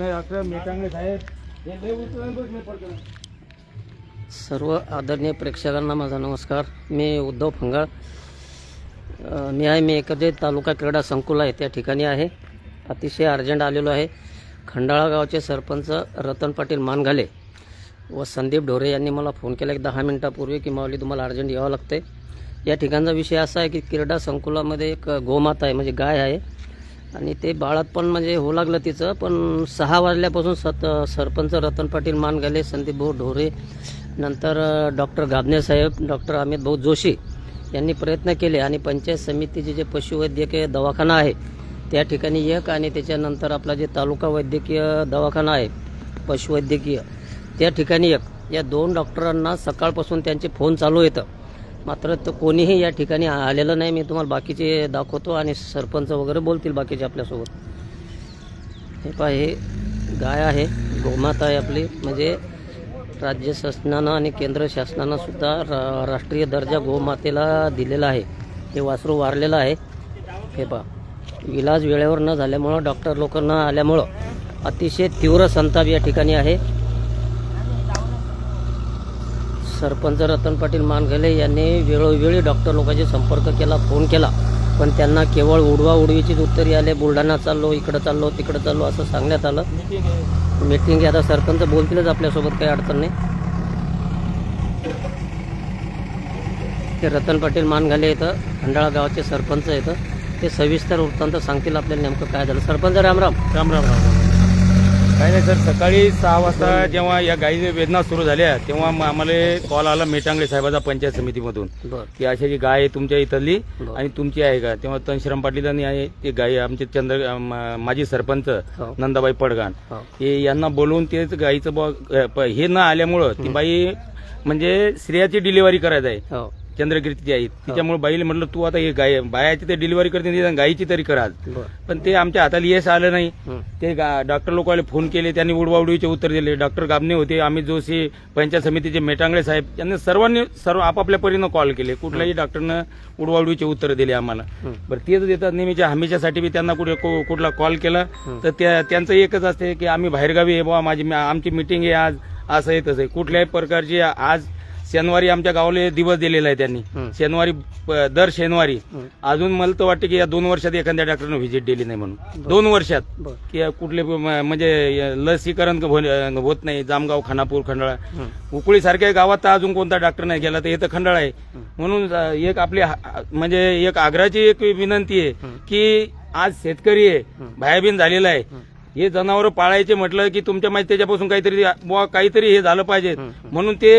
नाही साहेब. सर्व आदरणीय प्रेक्षकांना माझा नमस्कार. मी उद्धव फंगाळ. मी आहे मी एकत्रित तालुका क्रीडा संकुल आहे त्या ठिकाणी आहे. अतिशय अर्जंट आलेलो आहे. खंडाळा गावचे सरपंच रतन पाटील मानघाले व संदीप ढोरे यांनी मला फोन केला एक दहा मिनिटापूर्वी की माऊली तुम्हाला अर्जंट यावं लागते या ठिकाणचा विषय असा आहे की क्रीडा संकुलामध्ये एक गोमाता आहे म्हणजे गाय आहे. आणि ते बाळात पण म्हणजे होऊ लागलं तिचं पण सहा वाजल्यापासून सत सरपंच रतन पाटील मानगाले संदीप भाऊ ढोरे नंतर डॉक्टर गाबनेसाहेब डॉक्टर अमित भाऊ जोशी यांनी प्रयत्न केले आणि पंचायत समितीचे जे पशुवैद्यकीय दवाखाना आहे त्या ठिकाणी एक आणि त्याच्यानंतर आपला जे तालुका वैद्यकीय दवाखाना आहे पशुवैद्यकीय त्या ठिकाणी एक. या दोन डॉक्टरांना सकाळपासून त्यांचे फोन चालू येतं मात्र तो कोणीही या ठिकाणी आलेलं नाही. मी तुम्हाला बाकीचे दाखवतो आणि सरपंच वगैरे बोलतील बाकीचे आपल्यासोबत. हे पहा हे गाय आहे. गोमाता आहे आपली. म्हणजे राज्य शासनानं आणि केंद्र शासनानं सुद्धा रा राष्ट्रीय दर्जा गोमातेला दिलेला आहे. हे वासरू वारलेलं आहे. हे पहा इलाज वेळेवर न झाल्यामुळं डॉक्टर लोक न आल्यामुळं अतिशय तीव्र संताप या ठिकाणी आहे. सरपंच रतन पाटील मानघले यांनी वेळोवेळी डॉक्टर लोकांशी संपर्क केला फोन केला. पण त्यांना केवळ उडवा उडवीचीच उत्तरी आले बुलढाणा चाललो इकडं चाललो तिकडं चाललो असं सांगण्यात आलं. मीटिंग आता सरपंच बोलतीलच आपल्यासोबत काही अडचण नाही. ते रतन पाटील मानघाले इथं खंडाळा गावाचे सरपंच इथं ते सविस्तर वृत्तांत सांगतील आपल्याला नेमकं काय झालं. सरपंच रामराम. राम राम राम काही नाही सर. सकाळी सहा वाजता जेव्हा या गायी वेदना सुरू झाल्या तेव्हा आम्हाला कॉल आला मेटांगले साहेबाचा पंचायत समितीमधून की अशी जी गाय आहे तुमच्या इथली. आणि तुमची आहे का? तेव्हा तनश्राम पाटील आणि आहे ते गाय आमचे चंद्र माजी सरपंच हो. नंदाबाई पडगाण. हो. हे यांना बोलवून तेच प- हे न आल्यामुळं ती बाई म्हणजे स्त्रियाची डिलिव्हरी करायचं आहे. चंद्रकीर्तीची आई तिच्यामुळे बाईला म्हटलं तू आता हे गाय बायाची ते डिलिव्हरी करते निदान गायीची तरी करा पण ते आमच्या हाताला यश आलं नाही. ते डॉक्टर लोकांना फोन केले त्यांनी उडवाउडवीचे उत्तर दिले. डॉक्टर गाबणे होते अमित जोशी पंचायत समितीचे मेटांगळे साहेब यांनी सर्वांनी सर्व आपापल्या परीनं कॉल केले. कुठल्याही डॉक्टरनं उडवाउडवीचे उत्तर दिले आम्हाला. बरं तेच देतात नेहमीच्या हमीच्यासाठी बी त्यांना कुठे कुठला कॉल केला तर त्या त्यांचं एकच असते की आम्ही बाहेरगावी आहे बाबा माझी आमची मिटिंग आहे आज असं आहे तसं आहे. कुठल्याही प्रकारची आज शनिवारी आमच्या गावाला दिवस दिलेला आहे त्यांनी. शनिवारी प- दर शनिवारी. अजून मला तर वाटतं की या दोन वर्षात एखाद्या डॉक्टरनं व्हिजिट दिली नाही म्हणून दोन वर्षात बर की कुठले प- म- म्हणजे लसीकरण हो- होत नाही जामगाव खानापूर खंडाळा हं. उकुळी सारख्या गावात तर अजून कोणता डॉक्टर नाही गेला तर हे तर खंडाळा आहे म्हणून अ, एक आपली हा- म्हणजे एक आग्रहाची एक विनंती आहे. की आज शेतकरी आहे. भायाबीन झालेला आहे हं. जनावर पाळायचे म्हटलं की तुमच्या माहिती त्याच्यापासून काहीतरी बुवा काहीतरी हे झालं पाहिजे. म्हणून ते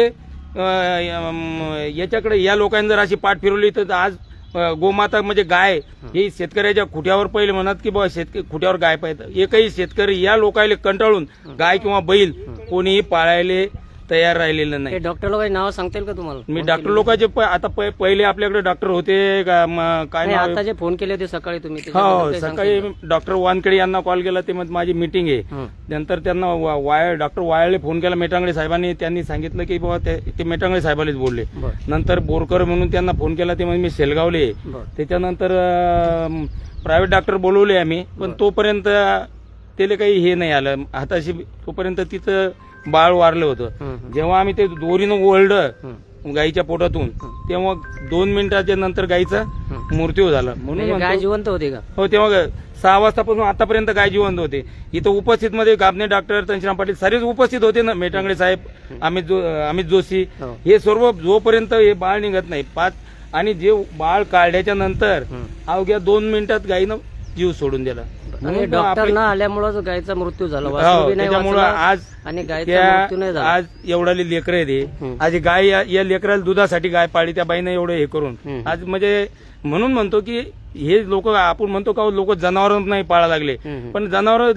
याच्याकडे या लोकांनी जर अशी पाठ फिरवली तर आज गोमाता म्हणजे गाय ही शेतकऱ्याच्या खुट्यावर पहिले म्हणत की बाबा शेतकरी खुट्यावर गाय पाहिजे एकही शेतकरी या लोकायले कंटाळून गाय किंवा बैल कोणीही पाळायले तयार राहिलेलं नाही डॉक्टर लोक नाव सांगता येईल का तुम्हाला मी डॉक्टर? लोकांचे प- आता प- पहिले आपल्याकडे डॉक्टर होते का- म- काय नाही, नाव आहे? आता जे फोन केले होते सकाळी तुम्ही त्याच्याबद्दल हो काही सांगता सकाळी येईल डॉक्टर वानखेडे यांना कॉल केला ते म्हणत माझी मिटिंग आहे का? हं. नंतर त्यांना वा- वाय डॉक्टर वायळे फोन केला मेटांगडे साहेबांनी त्यांनी सांगितलं की बाबा ते ते मेटांगडे साहेबांनीच बोलले बर नंतर बोरकर म्हणून त्यांना फोन केला ते म्हणजे मी सेलगावले आहे. बर त्याच्यानंतर प्रायव्हेट डॉक्टर बोलवले आम्ही पण तोपर्यंत त्याला काही हे नाही आलं हाताशी तोपर्यंत तिचं बाळ वारलं होतं. जेव्हा आम्ही ते दोरीनं ओढलं. गाईच्या पोटातून तेव्हा दोन मिनिटाच्या नंतर गाईचा हं. मृत्यू झाला म्हणून म्हणजे गाय जिवंत होती का हो तेव्हा सहा वाजतापासून आतापर्यंत गाय जिवंत होते इथं उपस्थित मध्ये गाबणे डॉक्टर तनश्राम पाटील सारेच उपस्थित होते ना मेटांगडे साहेब अमित जो अमित जोशी हो. हे सर्व जोपर्यंत हे बाळ निघत नाही पाच आणि जे बाळ काढल्याच्या नंतर. अवघ्या दोन मिनिटात गायीनं जीव सोडून दिला आणि डॉक्टर न आल्यामुळेच गायचा मृत्यू झाला. वासरू हो नाही त्याच्यामुळं वाचला आज आणि गायचा त्या मृत्यू नाही झाला. आज एवढाली लेकरं आहे ते. आज ही गाय या- या लेकराला दुधासाठी गाय पाळली त्या बाईनं एवढं हे करून. आज म्हणजे म्हणून म्हणतो की हे लोक आपण म्हणतो का लोक जनावर नाही पाळा लागले. पण जनावर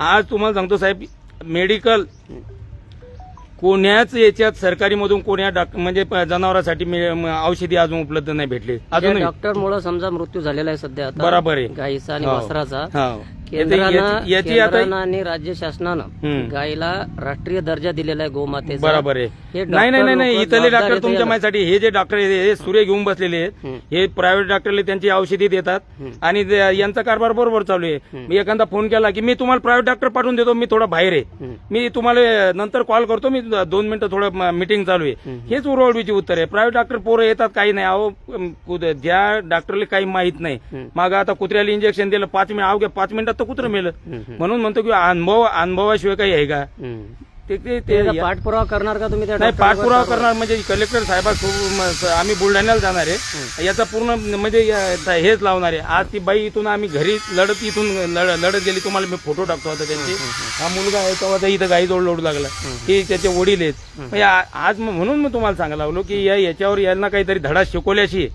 आज तुम्हाला सांगतो साहेब मेडिकल कोण्याच याच्यात सरकारी मधून कोण्या डॉक्टर म्हणजे जनावरांसाठी औषधी अजून उपलब्ध नाही भेटले. अजून डॉक्टर मुळे समजा मृत्यू झालेला आहे सध्या बरोबर आहे. गायीचा आणि हो. वासराचा हो. केंद्रानं याची- याची आता- केंद्रानं आणि राज्य शासनानं हम्म. गायीला राष्ट्रीय दर्जा दिलेला आहे गोमातेचा. बरोबर आहे. हे नाही नाही नाही नाही. लोकं इथले जबाबदार डॉक्टर आहेत तुमच्या याला. माझ्यासाठी हे जे डॉक्टर आहेत, हे सूर्य घेऊन बसलेले आहेत. हे प्रायव्हेट डॉक्टरले त्यांची औषधी देतात. आणि ते- यांचा कारभार बरोबर चालू आहे. मी एखादा फोन केला की मी तुम्हाला प्रायव्हेट डॉक्टर पाठवून देतो मी थोडा बाहेर आहे. हम्म. मी तुम्हाला नंतर कॉल करतो मी दोन मिनिटं थोडं मिटिंग चालू आहे. हेच उरवडीची उत्तर आहे. प्रायव्हेट डॉक्टर पोरं येतात काही नाही. अहो कुद- ज्या डॉक्टरला काही माहीत नाही हम्म. मग आता कुत्र्याला इंजेक्शन दिलं पाच मिनिट अवघ्या पाच मिनिटात तर कुत्रं मेलं. म्हणून म्हणतो की अनुभव अनुभवाशिवाय काही आहे का. ते ते- त्याचा ते पाठपुरावा करणार का तुम्ही त्या नाही? पाठपुरावा करणार म्हणजे कलेक्टर साहेबासोबत आम्ही बुलढाण्याला जाणार आहे. याचा पूर्ण म्हणजे हेच लावणार आहे. आज ती बाई इथून आम्ही घरी लढत इथून लढ- लढत गेली. तुम्हाला मी फोटो टाकतो आता त्यांचे. हा मुलगा आहे तेव्हा इथं गाई जोड लोडू लागला. की त्याचे वडील आहेत. म्हणजे आज म्हणून मी तुम्हाला सांगायला लागलो की या याच्यावर यांना काहीतरी धडा शिकवल्याशी.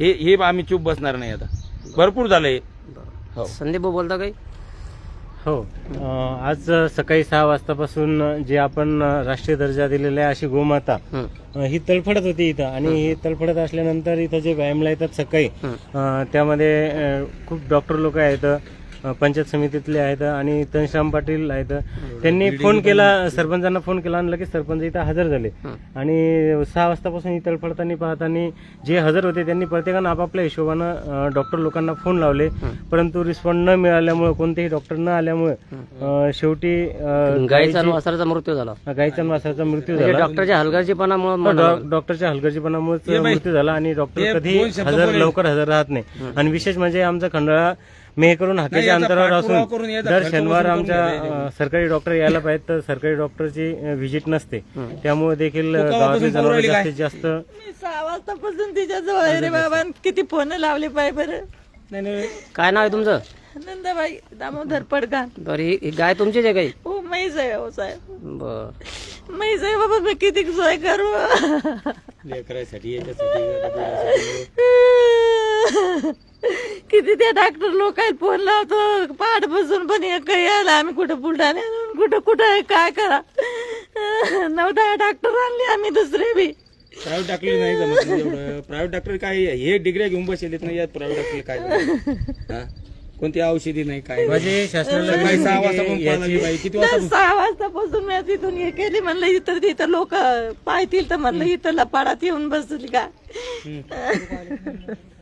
हे हे आम्ही चूप बसणार नाही आता. भरपूर झालंय. हो. संदीप भाऊ बोलता काही? हो. अं, आज सकाळी सहा वाजतापासून जे आपण अं, राष्ट्रीय दर्जा दिलेला आहे अशी गोमाता. अं, ही तळफडत होती इथं. आणि ही. तळफडत असल्यानंतर इथं जे व्यायामला येतात सकाळी अं, त्यामध्ये अं, खूप डॉक्टर लोक आहेत. पंचायत समितीतले आहेत आणि तनश्याम पाटील आहेत. त्यांनी फोन केला सरपंचांना फोन केला आणि लगेच सरपंच इथं हजर झाले. आणि सहा वाजतापासून ही तळफडताना पाहताना जे हजर होते त्यांनी प्रत्येकानं आपापल्या हिशोबानं डॉक्टर लोकांना फोन लावले. परंतु रिस्पॉन्ड न मिळाल्यामुळे कोणतेही डॉक्टर न आल्यामुळे शेवटी गायीचा वासराचा मृत्यू झाला. गायीच्या आणि वासराचा मृत्यू म्हणजे झाला. डॉक्टरच्या हलगर्जीपणामुळे डॉक्टरच्या हलगर्जीपणामुळे मृत्यू झाला आणि डॉक्टर कधी हजर लवकर हजर राहत नाही. आणि विशेष म्हणजे आमचा खंडाळा मेहकरून हाकेच्या याचा अंतरावर पाठपुरावा असून याचा दर खर्च शनिवार वसूल करून आमच्या घ्यायला पाहिजे. अं, सरकारी डॉक्टर यायला पाहिजेत तर सरकारी डॉक्टरची व्हिजिट नसते. त्यामुळे देखील अं, गावातली जनावर? जास्तीत जास्त मी सहा वाजतापासून तिच्या जवळ आहे रे बाबा. आणि किती फोन लावले पाय बरं. नाही नाही. काय नाव आहे तुमचं? नंदाबाई दामोदर पडगाण. बरं ही ही गाय तुमचीच आहे काही? हो मैच आहे हो साहेब. बर. मैच आहे बाबा मी किती सोय करू? लेकरासाठी याच्यासाठी किती त्या डॉक्टर लोक फोन लावतो पाठ बसून पण एक यायला आम्ही कुठं बुलढाणा कुठं कुठं आहे काय करा. नऊ दहा डॉक्टर आणले आम्ही दुसरे बी. प्रायव्हेट डॉक्टर नाही जमत प्रायव्हेट डॉक्टर काय हे डिग्र्या घेऊन बसलेत नाही यात प्रायव्हेट डॉक्टर काय? हा? कोणती औषधी नाही काय नाही. म्हणजे शासनाला सकाळी सहा वाजता पण की पाहायला लागली बाई किती वाजता नाही, सहा वाजतापासून मी तिथून हे केली म्हणलं इतर तिथं लोक पाहतील तर म्हणलं इथं लपाडात येऊन बसली का?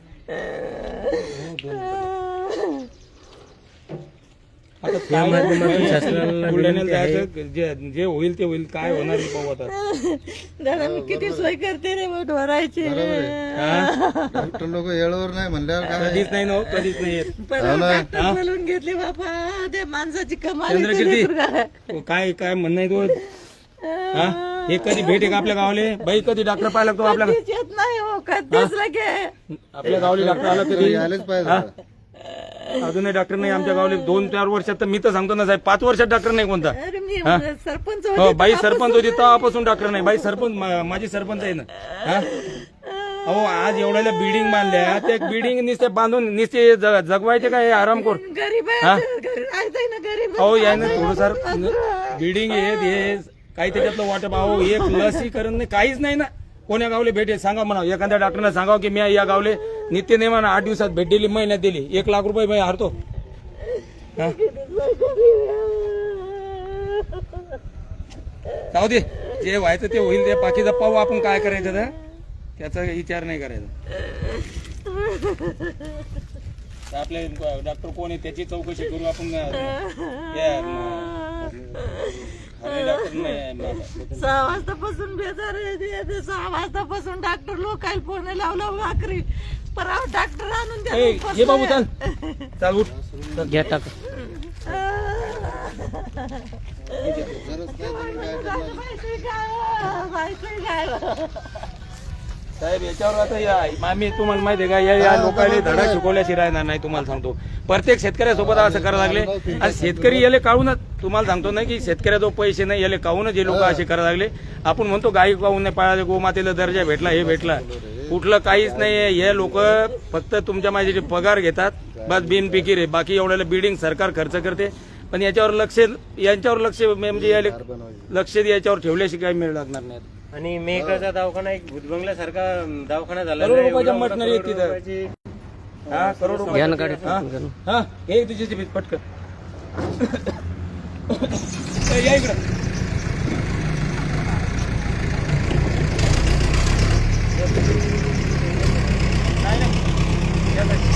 आता या काय माध्यमातून शासनाला बुलढाण्याला विनंती आहे. जायचं. जे जे होईल ते होईल. काय होणार ते पाहू आता. दादा मी किती सोय करते रे बोट भरायची डॉक्टर लोक येळवर नाही म्हणल्यावर काय? कधीच नाही ना हो, कधीच नाही येत. डॉक्टर बोलून घेतले बापा. त्या माणसाची कमाल चंद्र किती? हो, काय काय म्हणणं आहे तो? हा? हे कधी भेट आहे का आपल्या गावाले? बाई कधी डॉक्टर पाहायला लागतो आपल्या कधीच येत नाही हो कधीच लगे. आपल्या गावाले डॉक्टर आला कधी आलेच पाहिजे हा? अजूनही डॉक्टर नाही आमच्या गावाले. दोन चार वर्षात तर मी तर सांगतो ना साहेब पाच वर्षात डॉक्टर नाही कोणता. अरे मी हा? सरपंच हो होते बाई सरपंच होती तेव्हापासून डॉक्टर नाही. बाई सरपंच मा- माझी सरपंच आहे ना. हा? अहो आज एवढ्या बिल्डिंग बांधल्या. त्या बिल्डिंग नुसते बांधून नुसते ज- जगवायचे काय आरामखोर गरीब आहे घरी राहतंय ना गरीब. अहो याने थोडंसर बिल्डिंग आहेत हे काही त्याच्यातलं वाटप अहो एक लसीकरण नाही काहीच नाही ना. कोण्या गावले भेटेल सांगा म्हणा एखाद्या डॉक्टरने सांगा की मी या गावले नित्य नेमानं आठ दिवसात भेट दिली महिन्यात दिली. एक लाख रुपये मी हरतो. जाऊ दे. जे व्हायचं ते होईल. ते बाकीचा पाहू आपण काय करायचं तर? त्याचा विचार नाही करायचा. आपले डॉक्टर कोण आहे? त्याची चौकशी करू आपण. सहा वाजतापासून बेजार आहे सहा वाजतापासून डॉक्टर लोक फोन लावला भाकरी. पराव डॉक्टर आणून द्या. बाबू चल. चाल उठ. घ्या टाक. जायचंय काय? साहेब याच्यावर आता या आम्ही तुम्हाला माहिती आहे का या या लोकांनी धडा शिकवल्याशिवाय राहणार नाही तुम्हाला सांगतो. प्रत्येक शेतकऱ्यासोबत असं करायला लागले. आणि शेतकरी याले काढूनच तुम्हाला सांगतो ना की शेतकऱ्याजवळ पैसे नाही याले काहूनच हे लोक असे करायला लागले. आपण म्हणतो गाई काहून नाही पाळाले गोमातेला दर्जा भेटला हे भेटला. कुठलं काहीच नाही हे लोक फक्त तुमच्या माझे पगार घेतात बस बिनपिकीर आहे बाकी एवढ्याला बिल्डिंग सरकार खर्च करते. पण याच्यावर लक्ष यांच्यावर लक्ष म्हणजे लक्ष याच्यावर ठेवल्याशिवाय काही मिळ लागणार नाही. आणि मेहकरचा दवाखाना एक भूतबंगल्यासारखा अं, दवाखाना झाला करोड रुपयाच्या मटनरी आहेत तिथं. हा करोड रुपये घ्या ना गाडी हा? हा एक तुझ्याची भीत पटकन ए, या इकडं नाही, नाही. या साईड.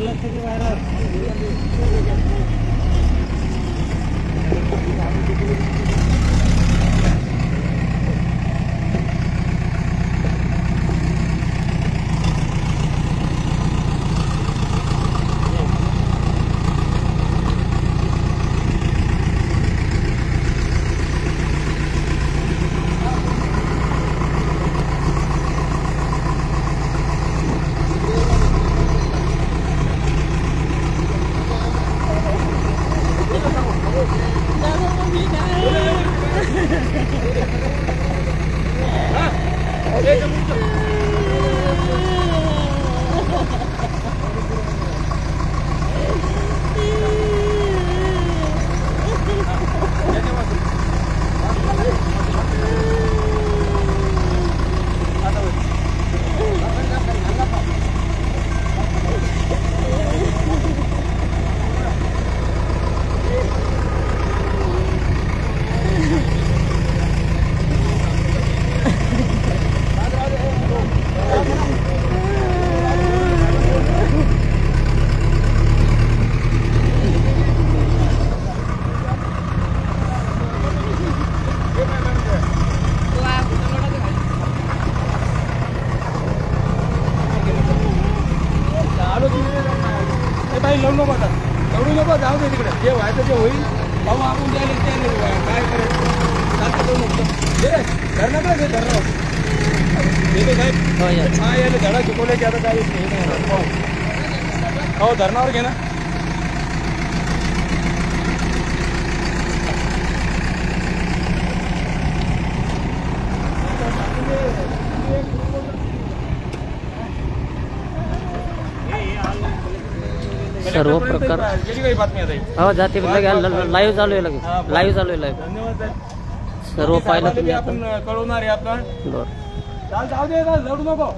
आलो लढू नको आता. लढू नको जाऊ दे तिकडे. जे व्हायचं ते होईल. भाऊ आपण द्यायला काय करायचं? चालतं करू नको रे. धरणं काय धरणं? हे ते साहेब हो हा याला धडा शिकवल्याची आता काय हे. हो धरणावर घे ना. सर्व प्रकार ही? हो जाते लाईव्ह चालू आहे लगेच. लाईव्ह चालू आहे लाईव्ह धन्यवाद सर्व पाहिलं तुम्ही आता. आपण कळवणार आहे आपण बरं. चाल जाऊ दे चाल, लढू नको.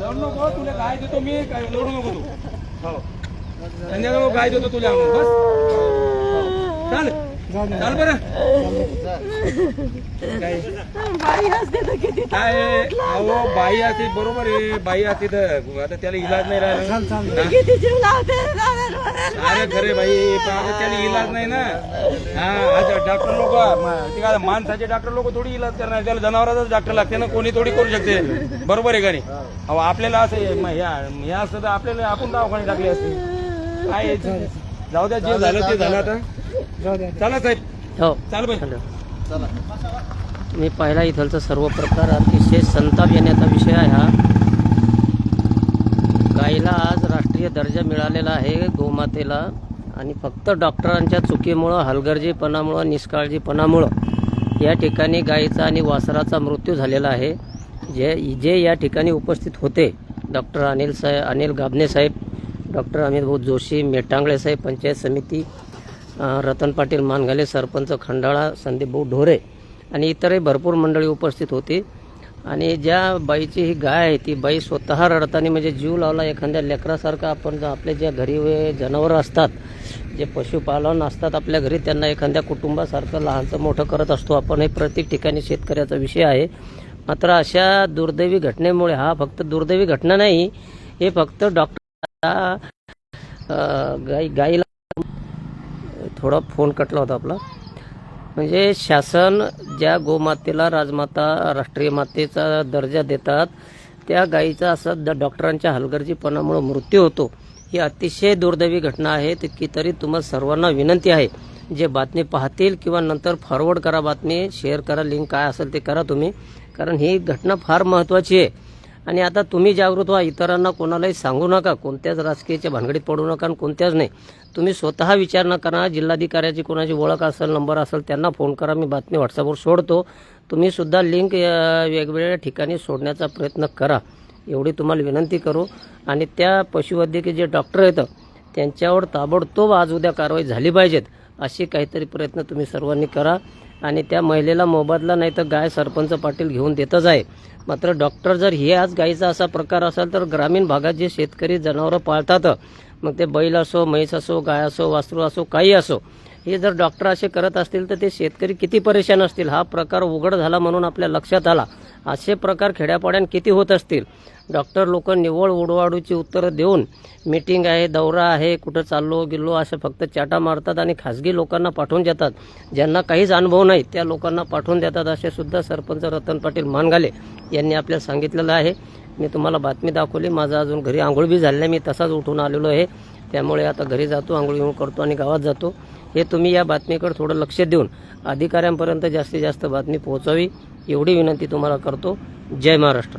लढू नको तुला काय देतो मी काय लढू नको तू. हो. संध्याकाळ काय देतो तुला बस. हो. चाल. चाल बरं. काय? अहो बाई असते बरोबर आहे बाई असते तर. आता त्याला इलाज नाही राहिला. अरे खरे बाई पण आता त्याला इलाज नाही ना. हा आज डॉक्टर लोक ते काय माणसाचे डॉक्टर लोक थोडी इलाज करणार. त्याला जनावराचाच डॉक्टर लागते ना कोणी थोडी करू शकते. बरोबर आहे का नाही? अहो आपल्याला असं आहे, ह्या हे असतं तर आपल्याला आपण दवाखाने टाकले असते. काय आहे? जाऊ द्या जे झालं ते झालं आता. चला साहेब. हो. चाल बाई. हॅलो मी पाहिला इथलचा सर्व प्रकार अतिशय संताप येण्याचा विषय आहे हा. गाईला आज राष्ट्रीय दर्जा मिळालेला आहे गोमातेला आणि फक्त डॉक्टरांच्या चुकीमुळं हलगर्जीपणामुळं निष्काळजीपणामुळं या ठिकाणी गाईचा आणि वासराचा मृत्यू झालेला आहे. जे जे या ठिकाणी उपस्थित होते डॉक्टर अनिल साहेब अनिल गाबणे साहेब डॉक्टर अमित भाऊ जोशी मेटांगळे साहेब पंचायत समिती रतन पाटील मानघाले सरपंच खंडाळा संदीप भाऊ ढोरे आणि इतरही भरपूर मंडळी उपस्थित होती. आणि ज्या बाईची ही गाय आहे ती बाई स्वतः रडताना म्हणजे जीव लावला एखाद्या लेकरासारखं. आपण जर आपले ज्या घरी वे जनावरं असतात जे पशुपालन असतात आपल्या घरी त्यांना एखाद्या कुटुंबासारखं लहानचं मोठं करत असतो. आपण हे प्रत्येक ठिकाणी शेतकऱ्याचा विषय आहे. मात्र अशा दुर्दैवी घटनेमुळे हा फक्त दुर्दैवी घटना नाही हे फक्त डॉक्टर गाई गाईला थोडा फोन कटला होता आपला. म्हणजे शासन ज्या गोमातेला राजमाता राष्ट्रीय मातेचा दर्जा देतात त्या गायीचा असा द डॉक्टरांच्या हलगर्जीपणामुळे मृत्यू होतो. ही अतिशय दुर्दैवी घटना आहे. की तरी तुम्हाला सर्वांना विनंती आहे. जे बातमी पाहतील किंवा नंतर फॉरवर्ड करा बातमी शेअर करा लिंक काय असेल ते करा तुम्ही. कारण ही घटना फार महत्त्वाची आहे. आणि आता तुम्ही जागृत व्हा इतरांना कोणालाही सांगू नका कोणत्याच राजकीयच्या भानगडीत पडू नका आणि कोणत्याच नाही. तुम्ही स्वतः विचार न करा जिल्हाधिकाऱ्याची कोणाची ओळख असेल नंबर असेल त्यांना फोन करा मी बातमी व्हॉट्सअपवर सोडतो. तुम्हीसुद्धा लिंक वेगवेगळ्या ठिकाणी सोडण्याचा प्रयत्न करा. एवढी तुम्हाला विनंती करू. आणि त्या पशुवैद्यकीय जे डॉक्टर आहेत त्यांच्यावर ताबडतोब आज उद्या कारवाई झाली पाहिजेत असे काहीतरी प्रयत्न तुम्ही सर्वांनी करा. आणि त्या महिलेला मोबदला नाही तर गाय सरपंच पाटील घेऊन देतच आहे. मात्र डॉक्टर जर हे आज गायीचा असा प्रकार असेल तर ग्रामीण भागात जे शेतकरी जनावरं पाळतात मग ते बैल असो म्हैस असो गाय असो वासरू असो काही असो हे जर डॉक्टर असे करत असतील तर ते शेतकरी किती परेशान असतील? हा प्रकार उघड झाला म्हणून आपल्या लक्षात आला. असे प्रकार खेड्यापाड्यान किती होत असतील? डॉक्टर लोक निव्वळ उडवाडूची उत्तरं देऊन मीटिंग आहे दौरा आहे कुठं चाललो गेलो असं फक्त चाटा मारतात आणि खाजगी लोकांना पाठवून देतात. ज्यांना काहीच अनुभव नाही त्या लोकांना पाठवून देतात असे सुद्धा सरपंच रतन पाटील मानगाले यांनी आपल्याला सांगितलेलं आहे. मी तुम्हाला बातमी दाखवली. माझा अजून घरी आंघोळ बी झाली नाही. मी तसाच उठून आलेलो आहे. त्यामुळे आता घरी जातो आंघोळ घेऊन करतो आणि गावात जातो. हे तुम्ही या बातमीकडे थोडं लक्ष देऊन अधिकाऱ्यांपर्यंत जास्तीत जास्त बातमी पोहोचावी एवढी विनंती तुम्हाला करतो. जय महाराष्ट्र.